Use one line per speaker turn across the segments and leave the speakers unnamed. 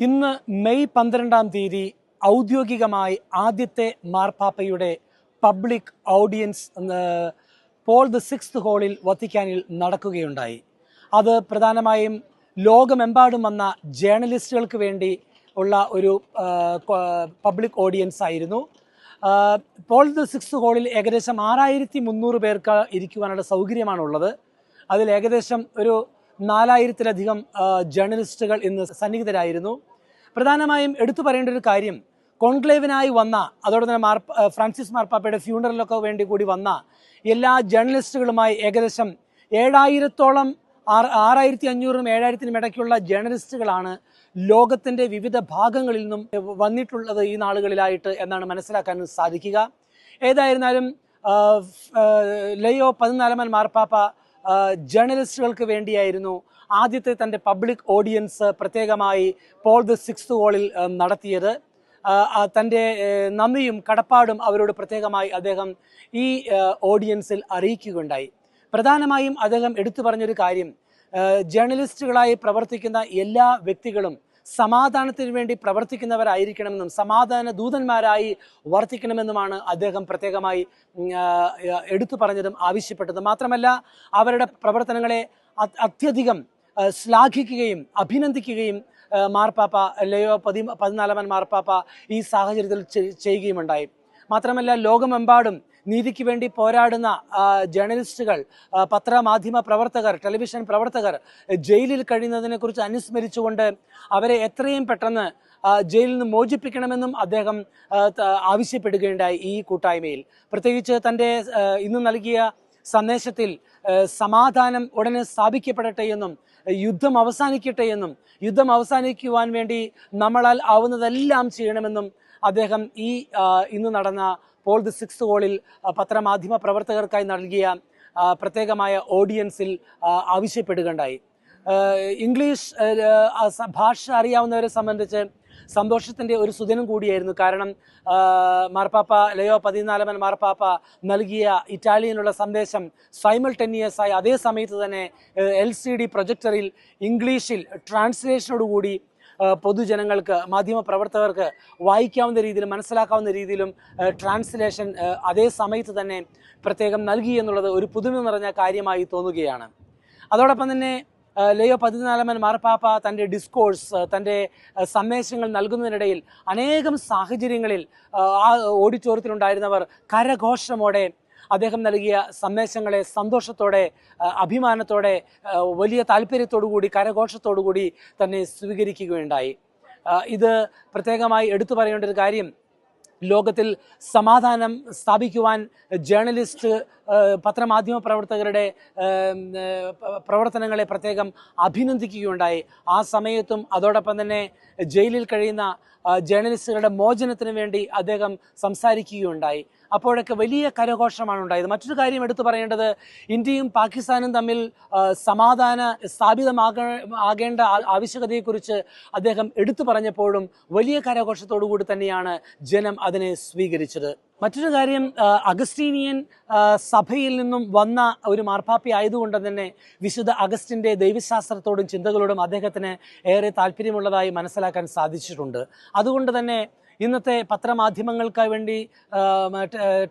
ഇന്ന് മെയ് പന്ത്രണ്ടാം തീയതി ഔദ്യോഗികമായി ആദ്യത്തെ മാർപ്പാപ്പയുടെ public audience Paul the sixth ഹോളിൽ വത്തിക്കാനിൽ നടക്കുകയുണ്ടായി. അത് പ്രധാനമായും ലോകമെമ്പാടും വന്ന ജേർണലിസ്റ്റുകൾക്ക് വേണ്ടി ഉള്ള ഒരു പബ്ലിക് ഓഡിയൻസ് ആയിരുന്നു. പോൾ ദ സിക്സ് ഹോളിൽ ഏകദേശം ആറായിരത്തി മുന്നൂറ് പേർക്ക് ഇരിക്കുവാനുള്ള സൗകര്യമാണുള്ളത്. അതിൽ ഏകദേശം ഒരു നാലായിരത്തിലധികം ജേർണലിസ്റ്റുകൾ ഇന്ന് സന്നിഹിതരായിരുന്നു. പ്രധാനമായും എടുത്തു പറയേണ്ട ഒരു കാര്യം കോൺക്ലേവിനായി വന്ന അതോടെ തന്നെ മാർപ്പ ഫ്രാൻസിസ് മാർപ്പാപ്പയുടെ ഫ്യൂണറലൊക്കെ വേണ്ടി കൂടി വന്ന എല്ലാ ജേർണലിസ്റ്റുകളുമായി ഏകദേശം ഏഴായിരത്തോളം ആറ് ആറായിരത്തി അഞ്ഞൂറിനും ഏഴായിരത്തിനും ഇടയ്ക്കുള്ള ജേർണലിസ്റ്റുകളാണ് ലോകത്തിന്റെ വിവിധ ഭാഗങ്ങളിൽ നിന്നും വന്നിട്ടുള്ളത് ഈ നാളുകളിലായിട്ട് എന്നാണ് മനസ്സിലാക്കാൻ സാധിക്കുക. ഏതായിരുന്നാലും ലയോ പതിനാലാമൻ മാർപ്പാപ്പ ജേർണലിസ്റ്റുകൾക്ക് വേണ്ടിയായിരുന്നു ആദ്യത്തെ തന്റെ പബ്ലിക് ഓഡിയൻസ് പ്രത്യേകമായി പോൾ ദ സിക്സ് ഹോളിൽ നടത്തിയത്. തന്റെ നന്ദിയും കടപ്പാടും അവരോട് പ്രത്യേകമായി അദ്ദേഹം ഈ ഓഡിയൻസിൽ അറിയിക്കുകയുണ്ടായി. പ്രധാനമായും അദ്ദേഹം എടുത്തു പറഞ്ഞൊരു കാര്യം ജേർണലിസ്റ്റുകളായി പ്രവർത്തിക്കുന്ന എല്ലാ വ്യക്തികളും സമാധാനത്തിന് വേണ്ടി പ്രവർത്തിക്കുന്നവരായിരിക്കണമെന്നും സമാധാന ദൂതന്മാരായി വർത്തിക്കണമെന്നുമാണ് അദ്ദേഹം പ്രത്യേകമായി എടുത്തു പറഞ്ഞതും ആവശ്യപ്പെട്ടതും. മാത്രമല്ല അവരുടെ പ്രവർത്തനങ്ങളെ അത് അത്യധികം ശ്ലാഘിക്കുകയും അഭിനന്ദിക്കുകയും മാർപ്പാപ്പ ലയോ പതി പതിനാലാമൻ മാർപ്പാപ്പ ഈ സാഹചര്യത്തിൽ ചെയ്യുകയും ചെയ്യുകയുമുണ്ടായി. മാത്രമല്ല ലോകമെമ്പാടും നീതിക്ക് വേണ്ടി പോരാടുന്ന ജേർണലിസ്റ്റുകൾ പത്രമാധ്യമ പ്രവർത്തകർ ടെലിവിഷൻ പ്രവർത്തകർ ജയിലിൽ കഴിയുന്നതിനെ കുറിച്ച് അനുസ്മരിച്ചുകൊണ്ട് അവരെ എത്രയും പെട്ടെന്ന് ജയിലിൽ നിന്ന് മോചിപ്പിക്കണമെന്നും അദ്ദേഹം ആവശ്യപ്പെടുകയുണ്ടായി ഈ കൂട്ടായ്മയിൽ. പ്രത്യേകിച്ച് തന്റെ ഇന്ന് നൽകിയ സന്ദേശത്തിൽ സമാധാനം ഉടനെ സ്ഥാപിക്കപ്പെടട്ടെ എന്നും യുദ്ധം അവസാനിക്കട്ടെ എന്നും യുദ്ധം അവസാനിക്കുവാൻ വേണ്ടി നമ്മളാൽ ആവുന്നതെല്ലാം ചെയ്യണമെന്നും അദ്ദേഹം ഈ ഇന്ന് നടന്ന പോൾ ദി സിക്സ് ഹോളിൽ പത്രമാധ്യമ പ്രവർത്തകർക്കായി നൽകിയ പ്രത്യേകമായ ഓഡിയൻസിൽ ആവശ്യപ്പെടുകയുണ്ടായി. ഇംഗ്ലീഷ് ഭാഷ അറിയാവുന്നവരെ സംബന്ധിച്ച് സന്തോഷത്തിന്റെ ഒരു സുദിനം കൂടിയായിരുന്നു. കാരണം മാർപ്പാപ്പ ലയോ പതിനാലമൻ മാർപ്പാപ്പ നൽകിയ ഇറ്റാലിയനുള്ള സന്ദേശം സൈമൾ ആയി അതേ സമയത്ത് തന്നെ എൽ സി ഡി പ്രൊജക്ടറിൽ ഇംഗ്ലീഷിൽ ട്രാൻസ്ലേഷനോടുകൂടി പൊതുജനങ്ങൾക്ക് മാധ്യമ പ്രവർത്തകർക്ക് വായിക്കാവുന്ന രീതിയിലും മനസ്സിലാക്കാവുന്ന രീതിയിലും ട്രാൻസ്ലേഷൻ അതേ സമയത്ത് തന്നെ പ്രത്യേകം നൽകി എന്നുള്ളത് ഒരു പുതുമ നിറഞ്ഞ കാര്യമായി തോന്നുകയാണ്. അതോടൊപ്പം തന്നെ ലയോ പതിനാലാമൻ മാർപ്പാപ്പ തന്റെ ഡിസ്കോഴ്സ് തന്റെ സന്ദേശങ്ങൾ നൽകുന്നതിനിടയിൽ അനേകം സാഹചര്യങ്ങളിൽ ആ ഓഡിറ്റോറിയത്തിലുണ്ടായിരുന്നവർ കരഘോഷമോടെ അദ്ദേഹം നൽകിയ സന്ദേശങ്ങളെ സന്തോഷത്തോടെ അഭിമാനത്തോടെ വലിയ താല്പര്യത്തോടുകൂടി കരഘോഷത്തോടുകൂടി കരഘോഷത്തോടു കൂടി തന്നെ സ്വീകരിക്കുകയുണ്ടായി. ഇത് പ്രത്യേകമായി എടുത്തു പറയേണ്ട ഒരു കാര്യം ലോകത്തിൽ സമാധാനം സ്ഥാപിക്കുവാൻ ജേർണലിസ്റ്റ് പത്രമാധ്യമ പ്രവർത്തകരുടെ പ്രവർത്തനങ്ങളെ പ്രത്യേകം അഭിനന്ദിക്കുകയുണ്ടായി. ആ സമയത്തും അതോടൊപ്പം തന്നെ ജയിലിൽ കഴിയുന്ന ജേർണലിസ്റ്റുകളുടെ മോചനത്തിന് വേണ്ടി അദ്ദേഹം സംസാരിക്കുകയുണ്ടായി. അപ്പോഴൊക്കെ വലിയ കരഘോഷമാണ് ഉണ്ടായത്. മറ്റൊരു കാര്യം എടുത്തു പറയേണ്ടത് ഇന്ത്യയും പാകിസ്ഥാനും തമ്മിൽ സമാധാന സ്ഥാപിതമാക ആകേണ്ട ആവശ്യകതയെക്കുറിച്ച് അദ്ദേഹം എടുത്തു പറഞ്ഞപ്പോഴും വലിയ കരഘോഷത്തോടുകൂടി തന്നെയാണ് ജനം അതിനെ സ്വീകരിച്ചത്. മറ്റൊരു കാര്യം അഗസ്റ്റീനിയൻ സഭയിൽ നിന്നും വന്ന ഒരു മാർപ്പാപ്പി ആയതുകൊണ്ട് തന്നെ വിശുദ്ധ അഗസ്റ്റിന്റെ ദൈവശാസ്ത്രത്തോടും ചിന്തകളോടും അദ്ദേഹത്തിന് ഏറെ താല്പര്യമുള്ളതായി മനസ്സിലാക്കാൻ സാധിച്ചിട്ടുണ്ട്. അതുകൊണ്ട് തന്നെ ഇന്നത്തെ പത്രമാധ്യമങ്ങൾക്ക് വേണ്ടി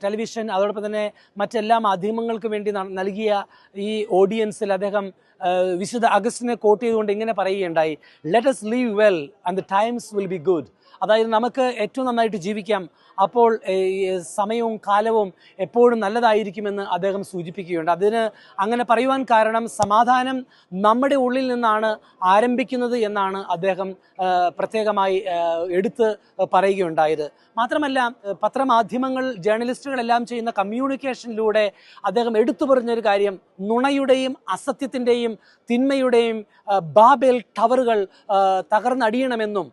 ടെലിവിഷൻ അതോടൊപ്പം തന്നെ മറ്റെല്ലാ മാധ്യമങ്ങൾക്ക് വേണ്ടി നൽകിയ ഈ ഓഡിയൻസിൽ അദ്ദേഹം വിശുദ്ധ അഗസ്റ്റിനെ കോട്ട് ചെയ്തുകൊണ്ട് ഇങ്ങനെ പറയുകയുണ്ടായി let us live well and the times will be good അതായത് നമുക്ക് ഏറ്റവും നന്നായിട്ട് ജീവിക്കാം. അപ്പോൾ സമയവും കാലവും എപ്പോഴും നല്ലതായിരിക്കുമെന്ന് അദ്ദേഹം സൂചിപ്പിക്കുകയുണ്ട്. അതിന് അങ്ങനെ പറയുവാൻ കാരണം സമാധാനം നമ്മുടെ ഉള്ളിൽ നിന്നാണ് ആരംഭിക്കുന്നത് എന്നാണ് അദ്ദേഹം പ്രത്യേകമായി എടുത്ത് പറയുകയുണ്ടായത്. മാത്രമല്ല പത്രമാധ്യമങ്ങൾ ജേർണലിസ്റ്റുകളെല്ലാം ചെയ്യുന്ന കമ്മ്യൂണിക്കേഷനിലൂടെ അദ്ദേഹം എടുത്തു പറഞ്ഞൊരു കാര്യം നുണയുടെയും അസത്യത്തിന്റെയും തിന്മയുടെയും ബാബേൽ ടവറുകൾ തകർന്നടിയണമെന്നും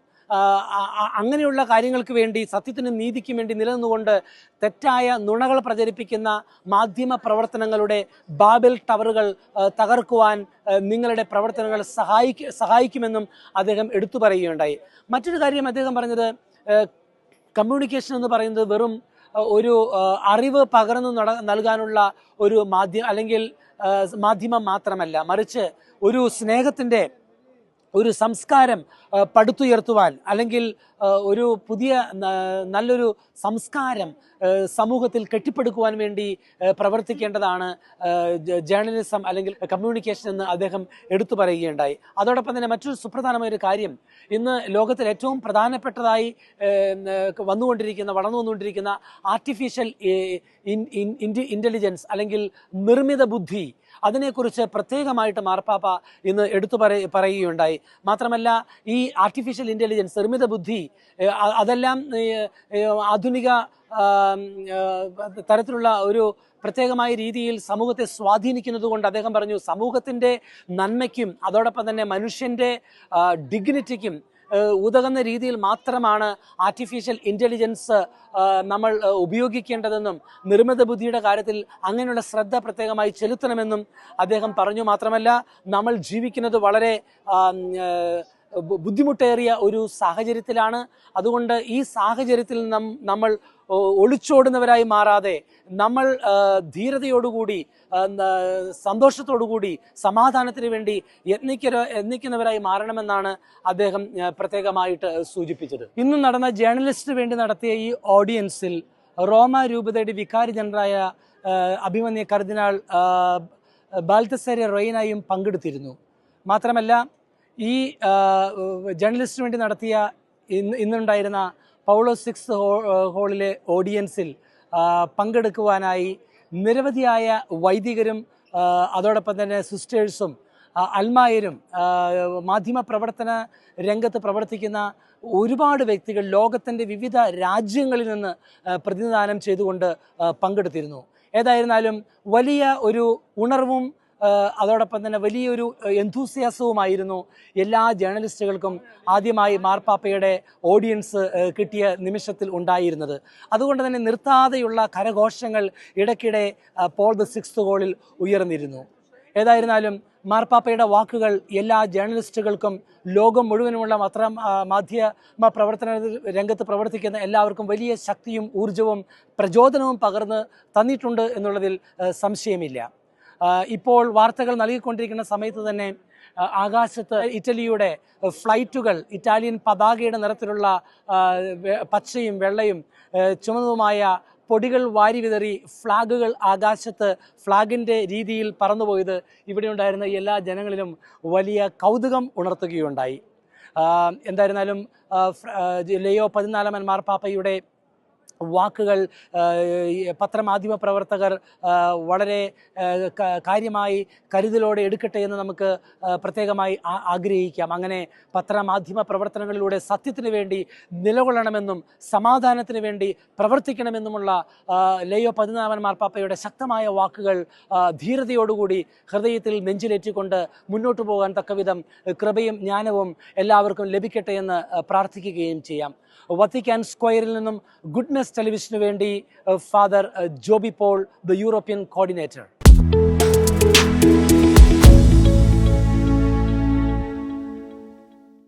അങ്ങനെയുള്ള കാര്യങ്ങൾക്ക് വേണ്ടി സത്യത്തിനും നീതിക്കും വേണ്ടി നിലനിന്നുകൊണ്ട് തെറ്റായ നുണകൾ പ്രചരിപ്പിക്കുന്ന മാധ്യമ പ്രവർത്തനങ്ങളുടെ ബാബിൽ ടവറുകൾ തകർക്കുവാൻ നിങ്ങളുടെ പ്രവർത്തനങ്ങൾ സഹായിക്ക സഹായിക്കുമെന്നും അദ്ദേഹം എടുത്തു പറയുകയുണ്ടായി. മറ്റൊരു കാര്യം അദ്ദേഹം പറഞ്ഞത് കമ്മ്യൂണിക്കേഷൻ എന്ന് പറയുന്നത് വെറും ഒരു അറിവ് പകർന്നു നട നൽകാനുള്ള ഒരു മാധ്യമ അല്ലെങ്കിൽ മാധ്യമം മാത്രമല്ല മറിച്ച് ഒരു സ്നേഹത്തിന്റെ ഒരു സംസ്കാരം പടുത്തുയർത്തുവാൻ അല്ലെങ്കിൽ ഒരു പുതിയ നല്ലൊരു സംസ്കാരം സമൂഹത്തിൽ കെട്ടിപ്പടുക്കുവാൻ വേണ്ടി പ്രവർത്തിക്കേണ്ടതാണ് ജേർണലിസം അല്ലെങ്കിൽ കമ്മ്യൂണിക്കേഷൻ എന്ന് അദ്ദേഹം എടുത്തു പറയുകയുണ്ടായി. അതോടൊപ്പം തന്നെ മറ്റൊരു സുപ്രധാനമായ ഒരു കാര്യം ഇന്ന് ലോകത്തിൽ ഏറ്റവും പ്രധാനപ്പെട്ടതായി വന്നുകൊണ്ടിരിക്കുന്ന വളർന്നു വന്നുകൊണ്ടിരിക്കുന്ന ആർട്ടിഫിഷ്യൽ ഇന്റലിജൻസ് അല്ലെങ്കിൽ നിർമ്മിത ബുദ്ധി അതിനെക്കുറിച്ച് പ്രത്യേകമായിട്ട് മാർപ്പാപ്പ ഇന്ന് എടുത്തു പറ പറയുകയുണ്ടായി. മാത്രമല്ല ഈ ആർട്ടിഫിഷ്യൽ ഇന്റലിജൻസ് നിർമ്മിത ബുദ്ധി അതെല്ലാം ആധുനിക തരത്തിലുള്ള ഒരു പ്രത്യേകമായ രീതിയിൽ സമൂഹത്തെ സ്വാധീനിക്കുന്നത് കൊണ്ട് അദ്ദേഹം പറഞ്ഞു സമൂഹത്തിന്റെ നന്മയ്ക്കും അതോടൊപ്പം തന്നെ മനുഷ്യന്റെ ഡിഗ്നിറ്റിക്കും ഉതകുന്ന രീതിയിൽ മാത്രമാണ് ആർട്ടിഫിഷ്യൽ ഇന്റലിജൻസ് നമ്മൾ ഉപയോഗിക്കേണ്ടതെന്നും നിർമ്മിത ബുദ്ധിയുടെ കാര്യത്തിൽ അങ്ങനെയുള്ള ശ്രദ്ധ പ്രത്യേകമായി ചെലുത്തണമെന്നും അദ്ദേഹം പറഞ്ഞു മാത്രമല്ല നമ്മൾ ജീവിക്കുന്നത് വളരെ ബുദ്ധിമുട്ടേറിയ ഒരു സാഹചര്യത്തിലാണ്. അതുകൊണ്ട് ഈ സാഹചര്യത്തിൽ നം നമ്മൾ ഒളിച്ചോടുന്നവരായി മാറാതെ നമ്മൾ ധീരതയോടുകൂടി സന്തോഷത്തോടുകൂടി സമാധാനത്തിന് വേണ്ടി യത്നിക്ക യത്നിക്കുന്നവരായി മാറണമെന്നാണ് അദ്ദേഹം പ്രത്യേകമായിട്ട് സൂചിപ്പിച്ചത്. ഇന്ന് നടന്ന ജേർണലിസ്റ്റിന് വേണ്ടി നടത്തിയ ഈ ഓഡിയൻസിൽ റോമ രൂപതയുടെ വികാരി ജനറായ അഭിമന്യ കർദിനാൾ ബാൽത്തസേര റൊയിനായും പങ്കെടുത്തിരുന്നു. മാത്രമല്ല ഈ ജേർണലിസ്റ്റിന് വേണ്ടി നടത്തിയ ഇന്ന് ഇന്നുണ്ടായിരുന്ന പൗളോ സിക്സ് ഹോളിലെ ഓഡിയൻസിൽ പങ്കെടുക്കുവാനായി നിരവധിയായ വൈദികരും അതോടൊപ്പം തന്നെ സിസ്റ്റേഴ്സും അൽമായരും മാധ്യമ പ്രവർത്തന രംഗത്ത് പ്രവർത്തിക്കുന്ന ഒരുപാട് വ്യക്തികൾ ലോകത്തിന്റെ വിവിധ രാജ്യങ്ങളിൽ നിന്ന് പ്രതിനിധാനം ചെയ്തുകൊണ്ട് പങ്കെടുത്തിരുന്നു. ഏതായിരുന്നാലും വലിയ ഒരു ഉണർവും അതോടൊപ്പം തന്നെ വലിയൊരു എന്തൂസിയാസവുമായിരുന്നു എല്ലാ ജേർണലിസ്റ്റുകൾക്കും ആദ്യമായി മാർപ്പാപ്പയുടെ ഓഡിയൻസ് കിട്ടിയ നിമിഷത്തിൽ ഉണ്ടായിരുന്നത്. അതുകൊണ്ട് തന്നെ നിർത്താതെയുള്ള കരഘോഷങ്ങൾ ഇടയ്ക്കിടെ പോൾ ദ സിക്സ് ഗോളിൽ ഉയർന്നിരുന്നു. ഏതായിരുന്നാലും മാർപ്പാപ്പയുടെ വാക്കുകൾ എല്ലാ ജേർണലിസ്റ്റുകൾക്കും ലോകം മുഴുവനുമുള്ള അത്ര മാധ്യമ പ്രവർത്തന രംഗത്ത് പ്രവർത്തിക്കുന്ന എല്ലാവർക്കും വലിയ ശക്തിയും ഊർജവും പ്രചോദനവും പകർന്ന് തന്നിട്ടുണ്ട് എന്നുള്ളതിൽ സംശയമില്ല. ഇപ്പോൾ വാർത്തകൾ നൽകിക്കൊണ്ടിരിക്കുന്ന സമയത്ത് തന്നെ ആകാശത്ത് ഇറ്റലിയുടെ ഫ്ലൈറ്റുകൾ ഇറ്റാലിയൻ പതാകയുടെ നിറത്തിലുള്ള പച്ചയും വെള്ളയും ചുമതുമായ പൊടികൾ വാരി വിതറി ഫ്ലാഗുകൾ ആകാശത്ത് ഫ്ലാഗിന്റെ രീതിയിൽ പറന്നുപോയത് ഇവിടെ ഉണ്ടായിരുന്ന എല്ലാ ജനങ്ങളിലും വലിയ കൗതുകം ഉണർത്തുകയുണ്ടായി. എന്തായിരുന്നാലും ലെയോ പതിനാലാമൻ മാർപ്പാപ്പയുടെ വാക്കുകൾ പത്രമാധ്യമ പ്രവർത്തകർ വളരെ കാര്യമായി കരുതലോടെ എടുക്കട്ടെ എന്ന് നമുക്ക് പ്രത്യേകമായി ആഗ്രഹിക്കാം. അങ്ങനെ പത്രമാധ്യമ പ്രവർത്തനങ്ങളിലൂടെ സത്യത്തിന് വേണ്ടി നിലകൊള്ളണമെന്നും സമാധാനത്തിന് വേണ്ടി പ്രവർത്തിക്കണമെന്നുമുള്ള ലയോ പതിനാമൻ മാർപ്പാപ്പയുടെ ശക്തമായ വാക്കുകൾ ധീരതയോടുകൂടി ഹൃദയത്തിൽ നെഞ്ചിലേറ്റിക്കൊണ്ട് മുന്നോട്ട് പോകാൻ തക്കവിധം കൃപയും ജ്ഞാനവും എല്ലാവർക്കും ലഭിക്കട്ടെ എന്ന് പ്രാർത്ഥിക്കുകയും ചെയ്യാം. വത്തിക്കാൻ സ്ക്വയറിൽ നിന്നും ഗുഡ്നെസ് ടെലിവിഷന് വേണ്ടി father Joby Paul the European coordinator